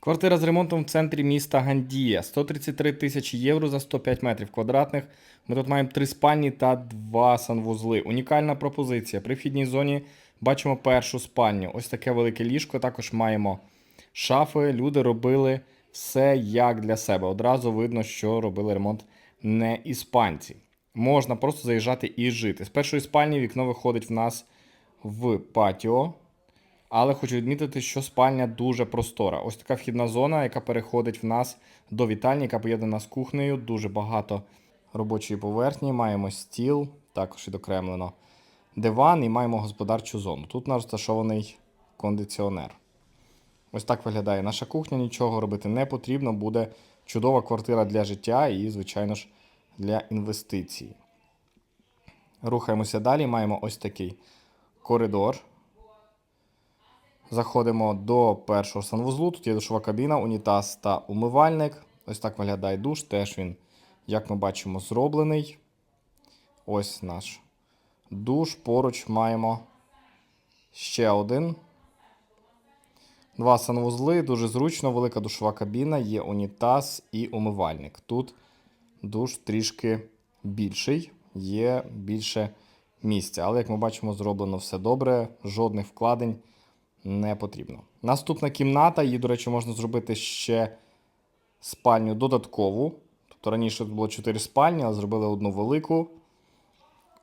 Квартира з ремонтом в центрі міста Гандія. 133 тисячі євро за 105 метрів квадратних. Ми тут маємо три спальні та два санвузли. Унікальна пропозиція. При вхідній зоні бачимо першу спальню. Ось таке велике ліжко. Також маємо шафи. Люди робили все як для себе. Одразу видно, що робили ремонт не іспанці. Можна просто заїжджати і жити. З першої спальні вікно виходить в нас в патіо. Але хочу відмітити, що спальня дуже простора. Ось така вхідна зона, яка переходить в нас до вітальні, яка поєднана з кухнею. Дуже багато робочої поверхні. Маємо стіл, також відокремлено диван і маємо господарчу зону. Тут у нас розташований кондиціонер. Ось так виглядає наша кухня. Нічого робити не потрібно. Буде чудова квартира для життя і, звичайно ж, для інвестицій. Рухаємося далі. Маємо ось такий коридор. Заходимо до першого санвузлу. Тут є душова кабіна, унітаз та умивальник. Ось так виглядає душ. Теж він, як ми бачимо, зроблений. Ось наш душ. Поруч маємо ще один. Два санвузли, дуже зручно, велика душова кабіна, є унітаз і умивальник. Тут душ трішки більший, є більше місця. Але, як ми бачимо, зроблено все добре, жодних вкладень не потрібно. Наступна кімната, її, до речі, можна зробити ще спальню додаткову. Тобто раніше тут було 4 спальні, але зробили одну велику.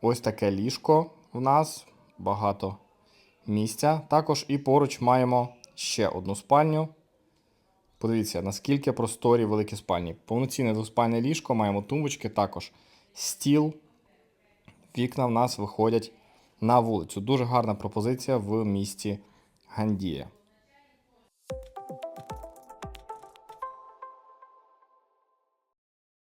Ось таке ліжко в нас, багато місця. Також і поруч маємо ще одну спальню. Подивіться, наскільки просторі великі спальні. Повноцінне двоспальне ліжко, маємо тумбочки, також стіл. Вікна в нас виходять на вулицю. Дуже гарна пропозиція в місті Гандія.